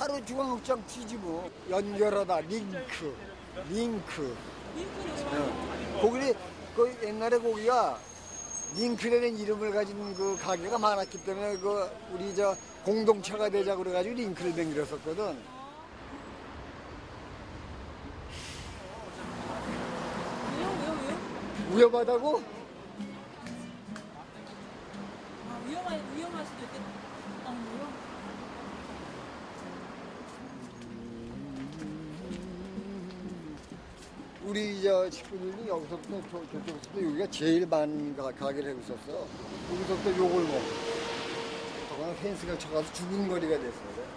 바로 중앙극장 뭐. 연결하다, 링크, 링크. 어. 거기, 그 옛날에 거기가 링크라는 이름을 가진 그 가게가 많았기 때문에 그 우리 저 공동체가 되자 그래가지고 링크를 맹글었었거든. 위험하다고? 아 위험할 위험할 수도 있겠다. 아 위험. 우리 저 식구들이 여기서부터 저, 저쪽에서도 여기가 제일 많은 가, 가게를 하고 있었어. 여기서부터 욕을 먹고. 그거는 펜스가 쳐가서 죽은 거리가 됐어요.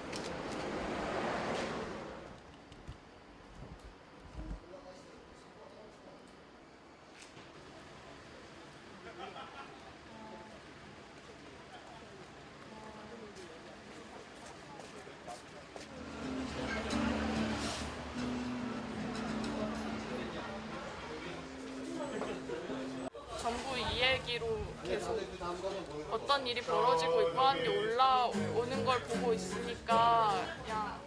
전부 이 얘기로 계속 어떤 일이 벌어지고 있고 하는 게 올라오는 걸 보고 있으니까 그냥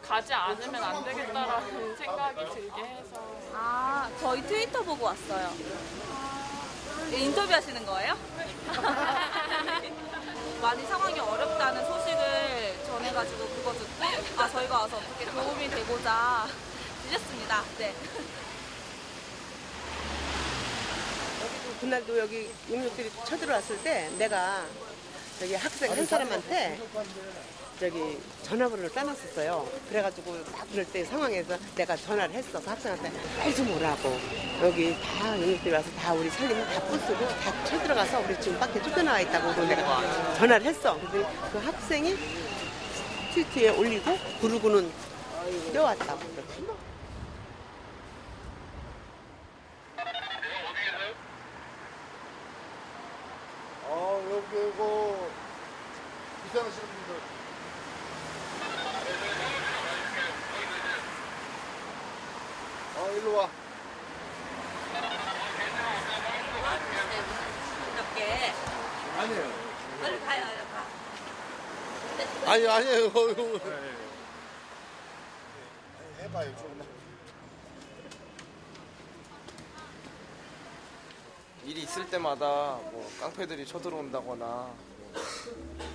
가지 않으면 안 되겠다라는 생각이 들게 해서 아 저희 트위터 보고 왔어요. 인터뷰 하시는 거예요? 많이 상황이 어렵다는 소식을 전해가지고 그거 듣고 아 저희가 와서 어떻게 도움이 되고자 드렸습니다. 네. 여기도 그날도 여기 용역들이 쳐들어왔을 때 내가 저기 학생 한 사람한테 저기 전화번호를 따놨었어요. 그래가지고 딱 그럴 때 상황에서 내가 전화를 했어. 그 학생한테 빨리 좀 오라고. 여기 다 용역들이 와서 다 우리 살림을 다 부수고 다 쳐들어가서 우리 지금 밖에 쫓겨나와 있다고 내가 전화를 했어. 그랬더니 그 학생이 트위터에 올리고 그러고는 뛰어왔다고. 그랬지. 뭐. 아, 여기 그 이사하시는 분들. 어, 일로 와. 이렇게 아니에요. 빨리 가요. 가. 아니, 아니에요. 해봐요, 좀. 일이 있을 때마다 뭐 깡패들이 쳐들어온다거나 뭐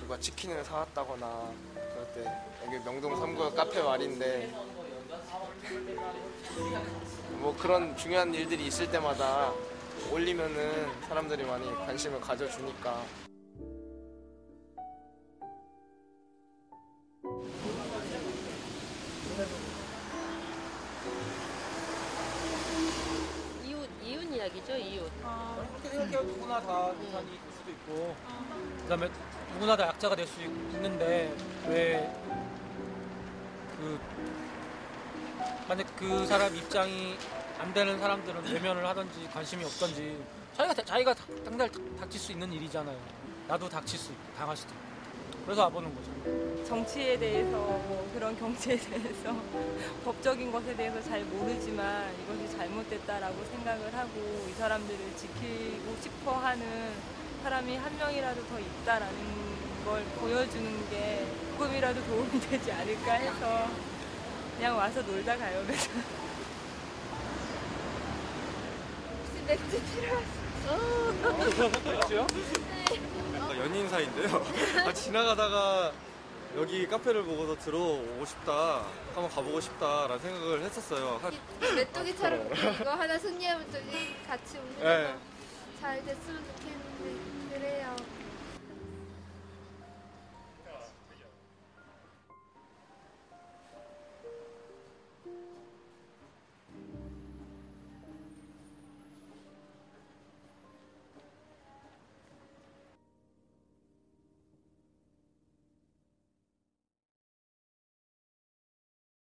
누가 치킨을 사왔다거나 그럴 때 여기 명동 3구 카페 말인데 뭐 그런 중요한 일들이 있을 때마다 올리면은 사람들이 많이 관심을 가져주니까 이웃 이웃 이야기죠 이웃. 그렇게 생각해요. 누구나 다 유산이 될 수도 있고, 그다음에 누구나 다 약자가 될 수 있는데 왜 그 만약 그 사람 입장이 안 되는 사람들은 외면을 하든지 관심이 없든지 자기가 자기가 당- 당달 닥칠 수 있는 일이잖아요. 나도 닥칠 수 있고 당할 수도 있고. 그래서 와보는 거죠. 정치에 대해서 뭐 그런 경제에 대해서 법적인 것에 대해서 잘 모르지만 이것이 잘못됐다라고 생각을 하고 이 사람들을 지키고 싶어 하는 사람이 한 명이라도 더 있다라는 걸 보여주는 게 조금이라도 도움이 되지 않을까 해서 그냥 와서 놀다 가요. 그래서 혹시 맥주 필요하세요? 아, 연인 사이인데요. 아, 지나가다가 여기 카페를 보고서 들어오고 싶다, 한번 가보고 싶다라는 생각을 했었어요. 한- 메뚜기처럼 이거 하나 손님분들이 같이 오는 네. 거잘 됐으면 좋겠는데 그래요.